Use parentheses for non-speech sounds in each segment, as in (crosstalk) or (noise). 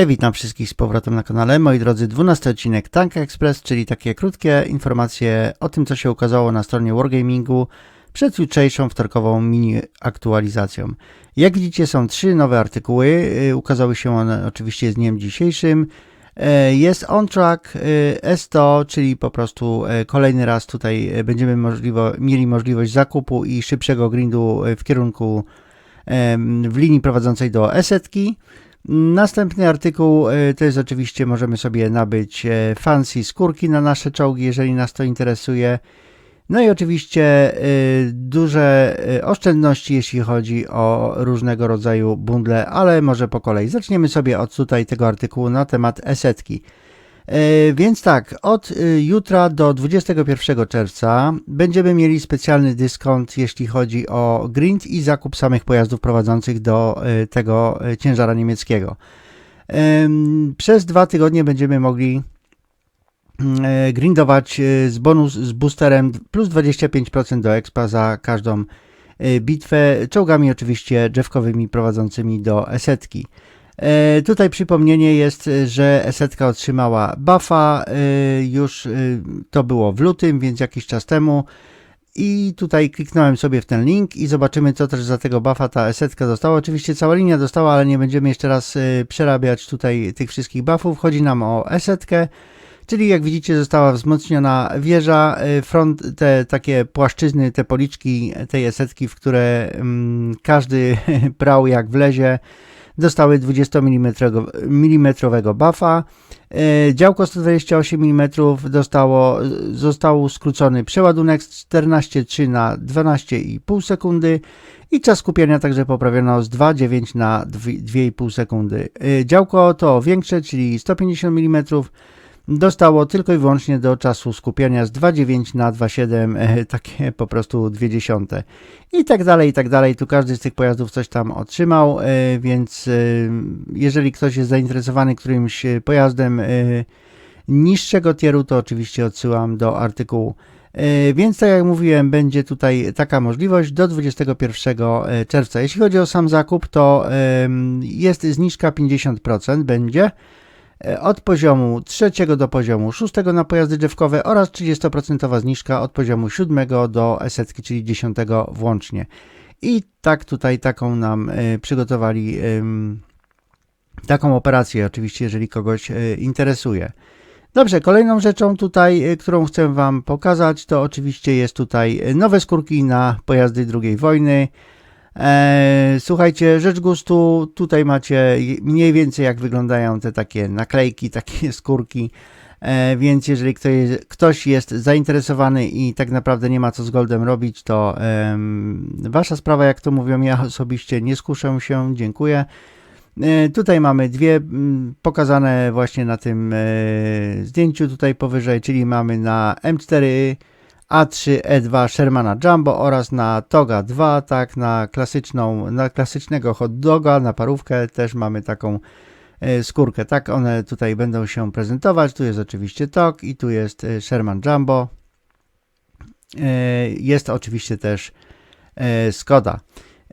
Hej, witam wszystkich z powrotem na kanale. Moi drodzy, 12 odcinek Tank Express, czyli takie krótkie informacje o tym, co się ukazało na stronie Wargamingu przed jutrzejszą wtorkową mini aktualizacją. Jak widzicie, są trzy nowe artykuły. Y, Ukazały się one oczywiście z dniem dzisiejszym. E, Jest on track y, S100, czyli po prostu e, kolejny raz tutaj e, będziemy możliwo, mieli możliwość zakupu i szybszego grindu e, w kierunku w linii prowadzącej do esetki. Następny artykuł e, to jest oczywiście, możemy sobie nabyć e, fancy skórki na nasze czołgi, jeżeli nas to interesuje. No i oczywiście e, duże oszczędności, jeśli chodzi o różnego rodzaju bundle, ale może po kolei. Zaczniemy sobie od tutaj tego artykułu na temat esetki. E, Więc tak, od e, jutra do 21 czerwca będziemy mieli specjalny dyskont, jeśli chodzi o grind i zakup samych pojazdów prowadzących do e, tego e, ciężara niemieckiego. Em, Przez dwa tygodnie będziemy mogli mm, e, grindować z bonus z boosterem plus 25% do expa za każdą bitwę, czołgami oczywiście drzewkowymi prowadzącymi do esetki. E, Tutaj przypomnienie jest, e, że Esetka otrzymała buffa, e, już to było w lutym, więc jakiś czas temu. I tutaj kliknąłem sobie w ten link i zobaczymy, co też za tego buffa ta esetka dostała. Oczywiście cała linia dostała, ale nie będziemy jeszcze raz przerabiać tutaj tych wszystkich buffów. Chodzi nam o esetkę, czyli jak widzicie została wzmocniona wieża, front, te takie płaszczyzny, te policzki tej esetki, w które mm, każdy (laughs) prał jak wlezie dostały 20 mm buffa. E, Działko 128 mm dostało, został skrócony przeładunek z 14,3 na 12,5 sekundy i czas skupienia także poprawiono z 2,9 na 2,5 sekundy. E, Działko to większe, czyli 150 mm dostało tylko i wyłącznie do czasu skupienia z 2,9 na 2,7, e, takie po prostu 2 dziesiąte. I tak dalej, i tak dalej. Tu każdy z tych pojazdów coś tam otrzymał, e, więc e, jeżeli ktoś jest zainteresowany którymś pojazdem niższego tieru, to oczywiście odsyłam do artykułu. Więc tak jak mówiłem, będzie tutaj taka możliwość do 21 czerwca. Jeśli chodzi o sam zakup, to jest zniżka 50%, będzie od poziomu trzeciego do poziomu szóstego na pojazdy drzewkowe oraz 30% zniżka od poziomu siódmego do esetki, czyli 10 włącznie. I tak tutaj taką nam e, przygotowali taką operację, oczywiście, jeżeli kogoś e, interesuje. Dobrze, kolejną rzeczą tutaj, e, którą chcę Wam pokazać, to oczywiście jest tutaj e, nowe skórki na pojazdy II wojny. E, słuchajcie, rzecz gustu, tutaj macie mniej więcej jak wyglądają te takie naklejki, (laughs) takie skórki. E, więc jeżeli ktoś, jest zainteresowany i tak naprawdę nie ma co z Goldem robić, to wasza sprawa, jak to mówią, ja osobiście nie skuszę się, dziękuję. E, Tutaj mamy dwie mm, pokazane właśnie na tym zdjęciu tutaj powyżej, czyli mamy na M4 A3 E2 Shermana Jumbo oraz na Toga 2, tak, na klasyczną, na klasycznego hot doga, na parówkę też mamy taką e, skórkę, tak, one tutaj będą się prezentować, tu jest oczywiście Tog i tu jest e, Sherman Jumbo, E, jest oczywiście też Skoda.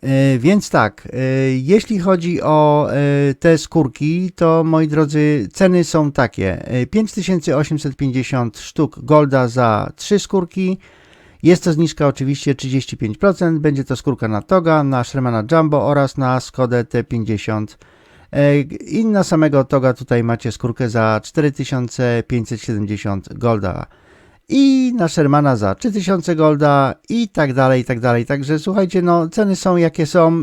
E, Więc tak, e, jeśli chodzi o e, te skórki, to moi drodzy, ceny są takie. E, 5850 sztuk golda za 3 skórki. Jest to zniżka oczywiście 35%. Będzie to skórka na Toga, na Shermana Jumbo oraz na Skodę T50. E, I na samego Toga tutaj macie skórkę za 4570 golda i na Shermana za 3000 golda i tak dalej, i tak dalej. Także słuchajcie, no ceny są jakie są.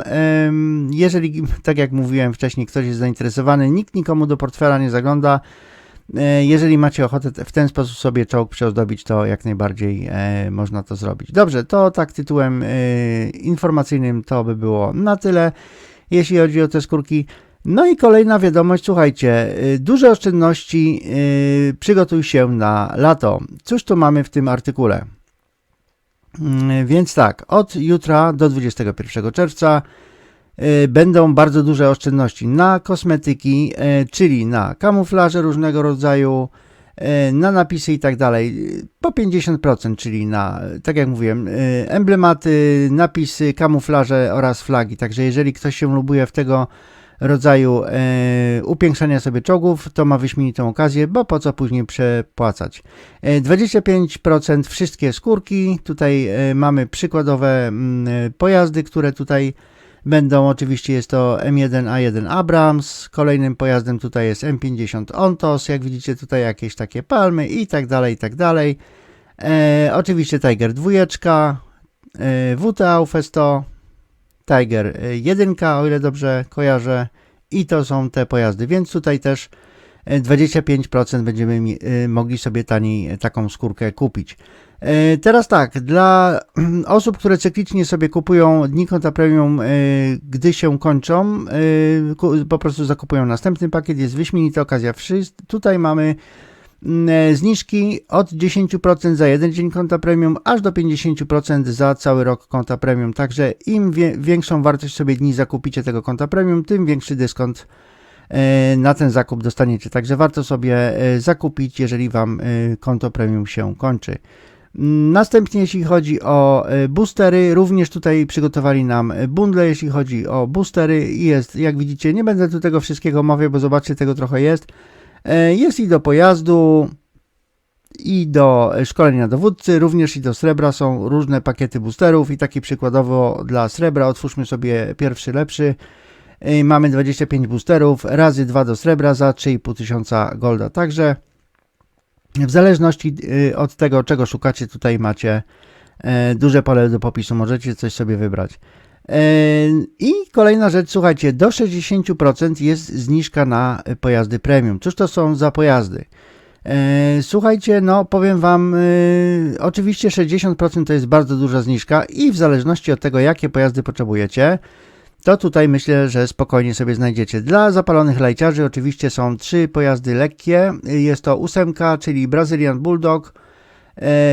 Jeżeli, tak jak mówiłem wcześniej, ktoś jest zainteresowany, nikt nikomu do portfela nie zagląda. E, Jeżeli macie ochotę w ten sposób sobie czołg przyozdobić, to jak najbardziej e, można to zrobić. Dobrze, to tak tytułem e, informacyjnym to by było na tyle, jeśli chodzi o te skórki. No i kolejna wiadomość, słuchajcie, y, duże oszczędności, y, przygotuj się na lato. Cóż tu mamy w tym artykule? Mm, Więc tak, od jutra do 21 czerwca y, będą bardzo duże oszczędności na kosmetyki, y, czyli na kamuflaże różnego rodzaju, y, na napisy i tak dalej, po 50%, czyli na, tak jak mówiłem, y, emblematy, napisy, kamuflaże oraz flagi. Także jeżeli ktoś się lubuje w tego rodzaju e, upiększania sobie czołgów, to ma wyśmienitą okazję, bo po co później przepłacać. E, 25% wszystkie skórki, tutaj e, mamy przykładowe mm, e, pojazdy, które tutaj będą, oczywiście jest to M1A1 Abrams, kolejnym pojazdem tutaj jest M50 Ontos, jak widzicie tutaj jakieś takie palmy i tak dalej, i tak dalej. E, oczywiście Tiger 2, e, WTA UF100, Tiger 1, o ile dobrze kojarzę, i to są te pojazdy, więc tutaj też e, 25% będziemy mi- e, mogli sobie taniej taką skórkę kupić. E, Teraz tak, dla (clears throat) osób, które cyklicznie sobie kupują dni konta premium, e, gdy się kończą, e, po prostu zakupują następny pakiet, jest wyśmienita okazja. Tutaj mamy e, zniżki od 10% za jeden dzień konta premium, aż do 50% za cały rok konta premium. Także im wie, większą wartość sobie dni zakupicie tego konta premium, tym większy dyskont e, na ten zakup dostaniecie. Także warto sobie e, zakupić, jeżeli Wam e, konto premium się kończy. Mm, Następnie, jeśli chodzi o e, boostery, również tutaj przygotowali nam e, bundle, jeśli chodzi o boostery. Jest, jak widzicie, nie będę tu tego wszystkiego omawiał, bo zobaczcie, tego trochę jest. E, Jest i do pojazdu, i do e, szkolenia dowódcy, również i do srebra są różne pakiety boosterów i taki przykładowo dla srebra otwórzmy sobie pierwszy lepszy. E, Mamy 25 boosterów, razy 2 do srebra za 3,5 tysiąca golda. Także w zależności y, od tego, czego szukacie, tutaj macie e, duże pole do popisu, możecie coś sobie wybrać. E, I kolejna rzecz, słuchajcie, do 60% jest zniżka na pojazdy premium. Cóż to są za pojazdy? E, Słuchajcie, no powiem Wam, y, oczywiście 60% to jest bardzo duża zniżka i w zależności od tego, jakie pojazdy potrzebujecie, to tutaj myślę, że spokojnie sobie znajdziecie. Dla zapalonych lajciarzy oczywiście są trzy pojazdy lekkie. Jest to ósemka, czyli Brazilian Bulldog,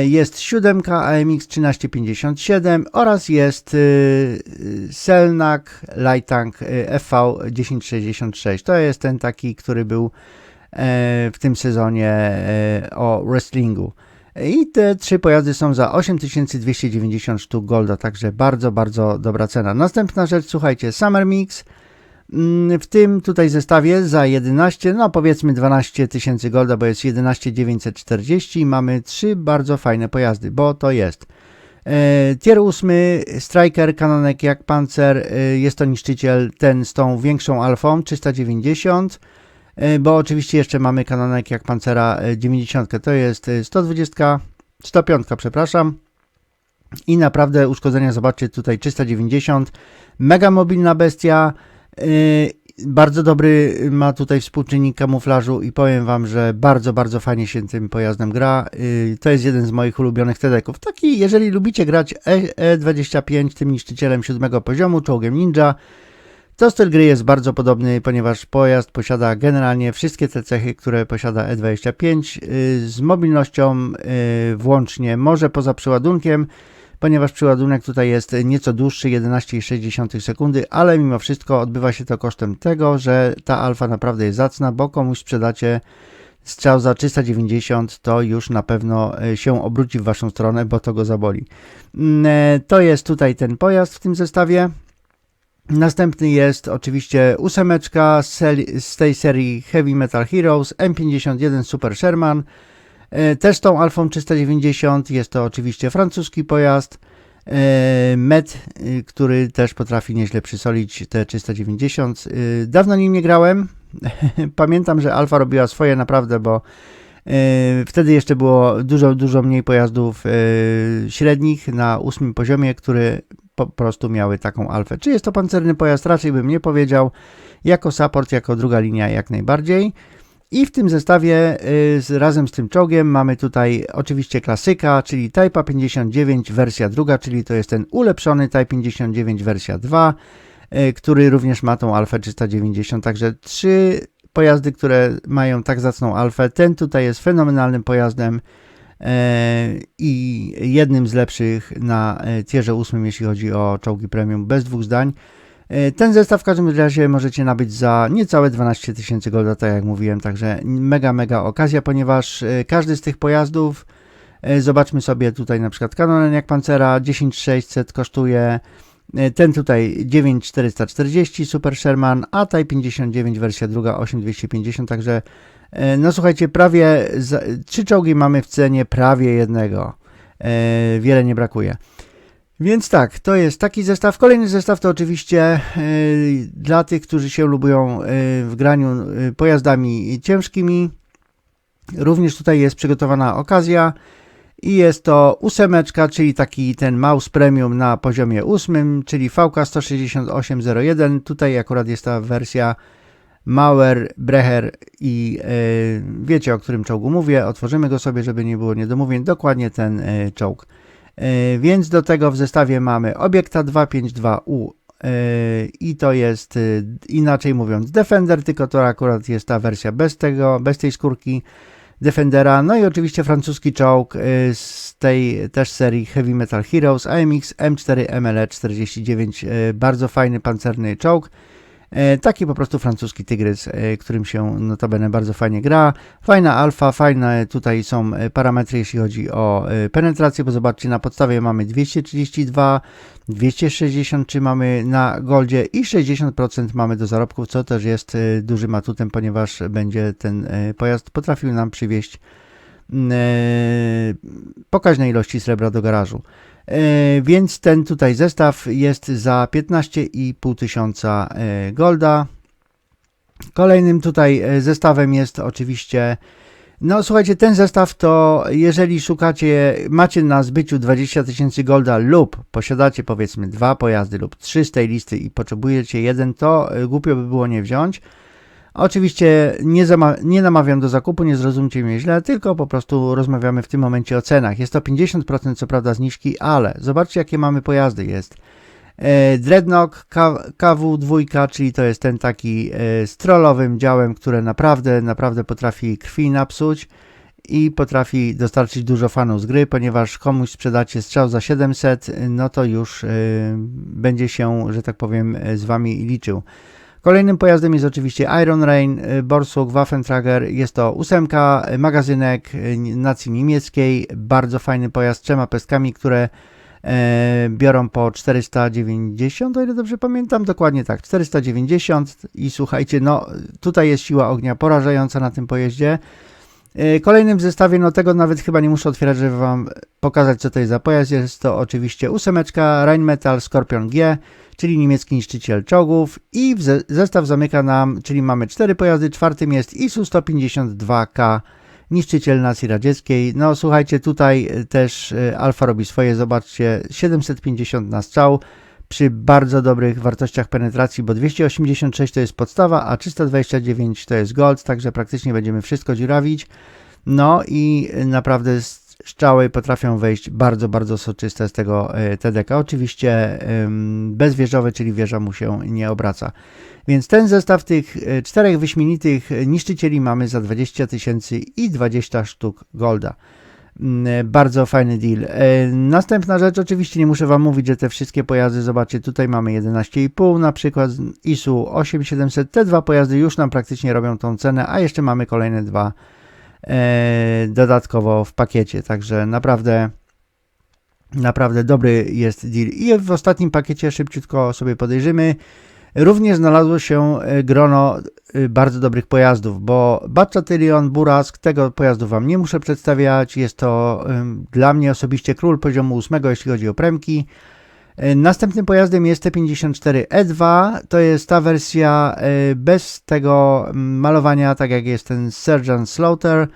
jest siódemka AMX 1357 oraz jest y, y, Selnak Light Tank y, FV 1066. To jest ten taki, który był e, w tym sezonie e, o wrestlingu. I te trzy pojazdy są za 8290 sztuk golda, także bardzo, bardzo dobra cena. Następna rzecz, słuchajcie, Summer Mix. Mm, W tym tutaj zestawie za 11, no powiedzmy 12 tysięcy golda, bo jest 11940 mamy trzy bardzo fajne pojazdy, bo to jest e, tier 8 Striker kanonek jak Panzer, e, jest to niszczyciel ten z tą większą alfą 390 E, bo oczywiście jeszcze mamy kanonek jak Pancera e, 90, to jest e, 120, 105, przepraszam. I naprawdę uszkodzenia, zobaczcie tutaj 390, mega mobilna bestia, bardzo dobry ma tutaj współczynnik kamuflażu i powiem Wam, że bardzo, bardzo fajnie się tym pojazdem gra. E, To jest jeden z moich ulubionych TD-ków. Taki, jeżeli lubicie grać E- E25 tym niszczycielem siódmego poziomu, czołgiem ninja, to styl gry jest bardzo podobny, ponieważ pojazd posiada generalnie wszystkie te cechy, które posiada E25 yy, z mobilnością włącznie, może poza przeładunkiem, ponieważ przeładunek tutaj jest nieco dłuższy, 11,6 sekundy, ale mimo wszystko odbywa się to kosztem tego, że ta alfa naprawdę jest zacna, bo komuś sprzedacie strzał za 390, to już na pewno e, się obróci w Waszą stronę, bo to go zaboli. Mm, e, To jest tutaj ten pojazd w tym zestawie. Następny jest oczywiście ósemeczka z tej serii Heavy Metal Heroes M51 Super Sherman. E, Też tą Alfą 390 jest to oczywiście francuski pojazd. E, Met, y, który też potrafi nieźle przysolić te 390. Y, Dawno nim nie grałem. (laughs) Pamiętam, że Alfa robiła swoje naprawdę, bo e, wtedy jeszcze było dużo, dużo mniej pojazdów e, średnich na ósmym poziomie, które po prostu miały taką alfę. Czy jest to pancerny pojazd? Raczej bym nie powiedział. Jako support, jako druga linia jak najbardziej. I w tym zestawie y, razem z tym czołgiem mamy tutaj oczywiście klasyka, czyli Type 59 wersja druga, czyli to jest ten ulepszony Type 59 wersja 2, y, który również ma tą alfę 390. Także trzy pojazdy, które mają tak zacną alfę. Ten tutaj jest fenomenalnym pojazdem e, i jednym z lepszych na e, tierze 8, jeśli chodzi o czołgi premium, bez dwóch zdań. E, Ten zestaw w każdym razie możecie nabyć za niecałe 12 tysięcy golda, tak jak mówiłem, także mega, mega okazja, ponieważ e, każdy z tych pojazdów, e, zobaczmy sobie tutaj na przykład kanonen jak Pancera, 10600 kosztuje, Ten tutaj 9440 Super Sherman, a taj 59 wersja druga 8250, także no słuchajcie, prawie trzy czołgi mamy w cenie prawie jednego. Wiele nie brakuje. Więc tak, to jest taki zestaw. Kolejny zestaw to oczywiście y, dla tych, którzy się lubią y, w graniu y, pojazdami ciężkimi. Również tutaj jest przygotowana okazja i jest to ósemeczka, czyli taki ten mouse premium na poziomie ósmym, czyli VK 16801. Tutaj akurat jest ta wersja Mauer, Brecher i wiecie o którym czołgu mówię. Otworzymy go sobie, żeby nie było niedomówień. Dokładnie ten czołg. E, Więc do tego w zestawie mamy obiekta 252U e, i to jest e, inaczej mówiąc Defender, tylko to akurat jest ta wersja bez tego, bez tej skórki Defendera. No i oczywiście francuski czołg z tej też serii Heavy Metal Heroes AMX M4 MLE 49. Bardzo fajny pancerny czołg. E, taki po prostu francuski tygrys, e, którym się notabene bardzo fajnie gra. Fajna alfa, fajne tutaj są e, parametry, jeśli chodzi o penetrację, bo zobaczcie, na podstawie mamy 232, 263 mamy na goldzie i 60% mamy do zarobków, co też jest dużym atutem, ponieważ będzie ten pojazd potrafił nam przywieźć pokaźne ilości srebra do garażu. E, więc ten tutaj zestaw jest za 15,5 tysiąca e, golda. Kolejnym tutaj e, zestawem jest oczywiście no słuchajcie, ten zestaw to jeżeli szukacie, macie na zbyciu 20 tysięcy golda lub posiadacie powiedzmy dwa pojazdy lub trzy z tej listy i potrzebujecie jeden, to głupio by było nie wziąć. Oczywiście nie, nie, namawiam do zakupu, nie zrozumcie mnie źle, tylko po prostu rozmawiamy w tym momencie o cenach. Jest to 50% co prawda zniżki, ale zobaczcie jakie mamy pojazdy. Jest e, Dreadnought KW2, czyli to jest ten taki e, strollowym działem, które naprawdę, naprawdę potrafi krwi napsuć i potrafi dostarczyć dużo fanów z gry, ponieważ komuś sprzedacie strzał za 700, no to już e, będzie się, że tak powiem, z wami liczył. Kolejnym pojazdem jest oczywiście Iron Rain, y, Borsuk, Waffentrager. Jest to ósemka, y, magazynek y, nacji niemieckiej. Bardzo fajny pojazd z trzema pestkami, które e, biorą po 490, o ile dobrze pamiętam, dokładnie tak, 490 i słuchajcie, no tutaj jest siła ognia porażająca na tym pojeździe. E, kolejnym w zestawie, no tego nawet chyba nie muszę otwierać, żeby Wam pokazać, co to jest za pojazd. Jest to oczywiście ósemeczka Rheinmetall Scorpion G, czyli niemiecki niszczyciel czołgów i zestaw zamyka nam, czyli mamy cztery pojazdy, czwartym jest ISU 152K, niszczyciel nacji radzieckiej. No słuchajcie, tutaj też e, Alfa robi swoje, zobaczcie, 750 na strzał, przy bardzo dobrych wartościach penetracji, bo 286 to jest podstawa, a 329 to jest gold, także praktycznie będziemy wszystko dziurawić. No i naprawdę strzały potrafią wejść bardzo, bardzo soczyste z tego e, TDK. Oczywiście bezwieżowe, czyli wieża mu się nie obraca. Więc ten zestaw tych e, czterech wyśmienitych niszczycieli mamy za 20 tysięcy i 20 sztuk golda. Mm, e, bardzo fajny deal. E, następna rzecz, oczywiście nie muszę Wam mówić, że te wszystkie pojazdy, zobaczcie, tutaj mamy 11,5 na przykład ISU 8700. Te dwa pojazdy już nam praktycznie robią tą cenę, a jeszcze mamy kolejne dwa e, dodatkowo w pakiecie, także naprawdę naprawdę dobry jest deal. I w ostatnim pakiecie szybciutko sobie podejrzymy. Również znalazło się e, grono e, bardzo dobrych pojazdów, bo Batchatylion, Burask, tego pojazdu Wam nie muszę przedstawiać. Jest to dla mnie osobiście król poziomu 8, jeśli chodzi o premki. E, następnym pojazdem jest T54E2. To jest ta wersja bez tego malowania, tak jak jest ten Sergeant Slaughter.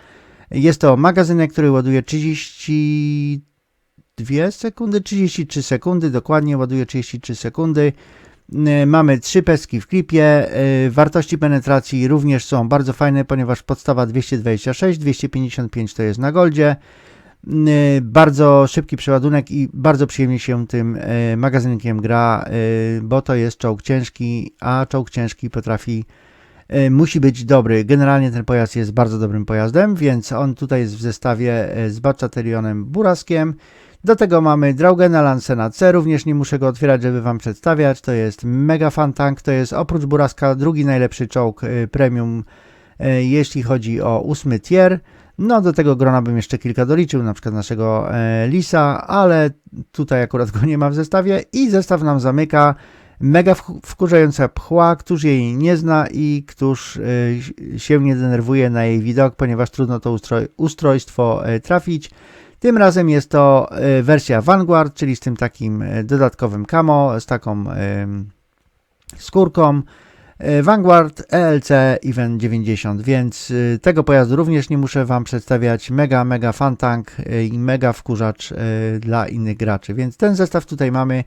Jest to magazynek, który ładuje 32 sekundy, 33 sekundy, dokładnie ładuje 33 sekundy. Y, mamy trzy peski w klipie. Y, wartości penetracji również są bardzo fajne, ponieważ podstawa 226, 255 to jest na goldzie. Y, bardzo szybki przeładunek i bardzo przyjemnie się tym magazynkiem gra, bo to jest czołg ciężki, a czołg ciężki potrafi, musi być dobry. Generalnie ten pojazd jest bardzo dobrym pojazdem, więc on tutaj jest w zestawie z Batchaterionem Buraskiem. Do tego mamy Draugena Lancena C, również nie muszę go otwierać, żeby Wam przedstawiać. To jest mega fan tank, to jest oprócz Buraska drugi najlepszy czołg y, premium E, Jeśli chodzi o ósmy tier, no do tego grona bym jeszcze kilka doliczył, na przykład naszego e, Lisa, ale tutaj akurat go nie ma w zestawie i zestaw nam zamyka mega wkurzająca pchła, któż jej nie zna i któż się nie denerwuje na jej widok, ponieważ trudno to ustroj- ustrojstwo trafić. Tym razem jest to e, wersja Vanguard, czyli z tym takim e, dodatkowym camo, z taką skórką. E, Vanguard ELC Event 90, więc tego pojazdu również nie muszę Wam przedstawiać. Mega, mega fan tank e, i mega wkurzacz dla innych graczy. Więc ten zestaw tutaj mamy.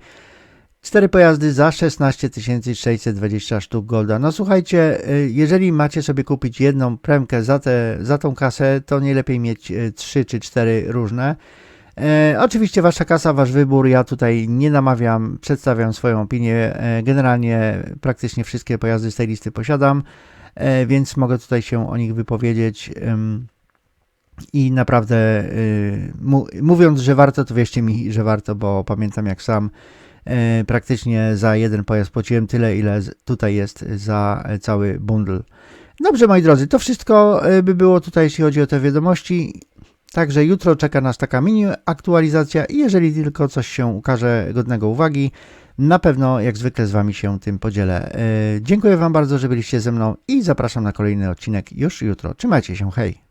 Cztery pojazdy za 16 620 sztuk golda. No słuchajcie, e, jeżeli macie sobie kupić jedną premkę za, te, za tą kasę, to nie lepiej mieć e, trzy czy cztery różne. E, oczywiście wasza kasa, wasz wybór. Ja tutaj nie namawiam, przedstawiam swoją opinię. E, generalnie praktycznie wszystkie pojazdy z tej listy posiadam, e, więc mogę tutaj się o nich wypowiedzieć. I naprawdę y, mówiąc, że warto, to wierzcie mi, że warto, bo pamiętam jak sam praktycznie za jeden pojazd płaciłem tyle, ile tutaj jest za e, cały bundle. Dobrze, moi drodzy, to wszystko e, by było tutaj, jeśli chodzi o te wiadomości. Także jutro czeka nas taka mini aktualizacja i jeżeli tylko coś się ukaże godnego uwagi, na pewno jak zwykle z Wami się tym podzielę. E, Dziękuję Wam bardzo, że byliście ze mną i zapraszam na kolejny odcinek już jutro. Trzymajcie się, hej!